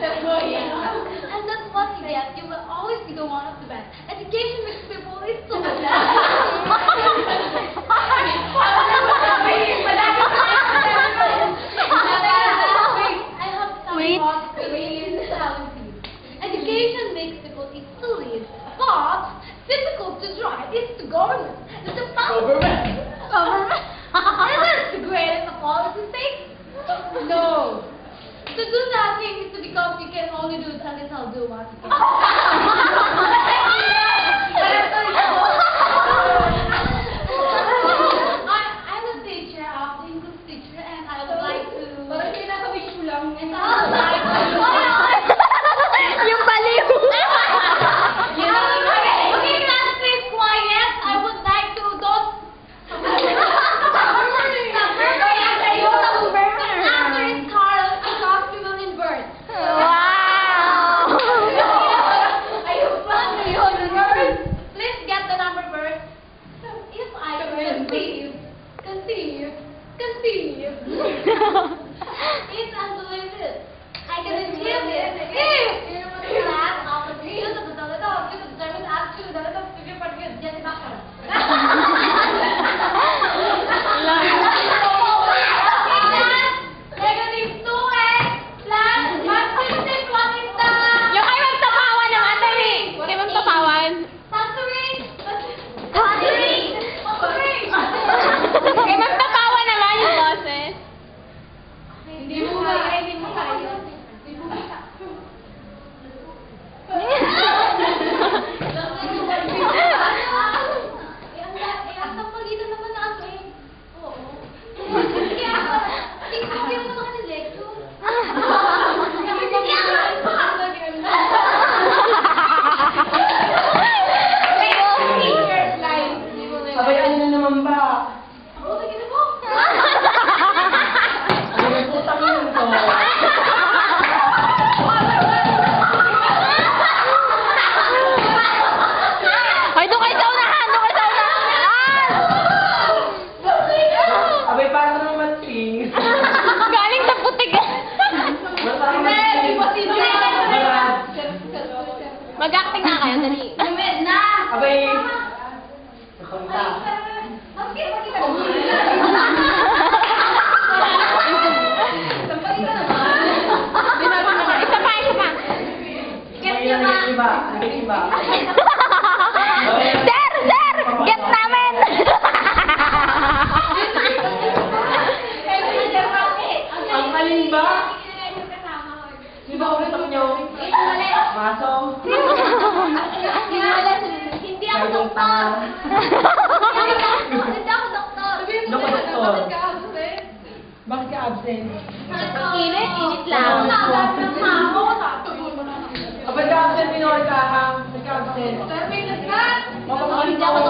That's what you know. And that's what you get. You will always be the one of the best. Education makes people is so much Education makes people easily, but difficult to drive is the government. The government. do not take this because you can only do it unless I'll do one. I'm a teacher, I'm English teacher, and I would like to... Para kailangan kami shulang. Conceive. It's unbelievable. I can explain it. Kay Ma'am Tapawan naman yung boses. Hindi mo Mag-acting nga kayo, dali. Lumit na! Abay. Okay. Isa pa, isa pa. May nakikiba. Nakikiba. Sir! Sir! Get namin! Ang alin ba? Di ba utak nyo? Maso? Hindi ako doktor. Hindi ako doktor. Ano ka doktor? Bakit ka absent? Init, init lang. Ng mamo. Abay ka ha? Ba't ka absent? Sir, may nagkat. Mapapagalit Hindi ako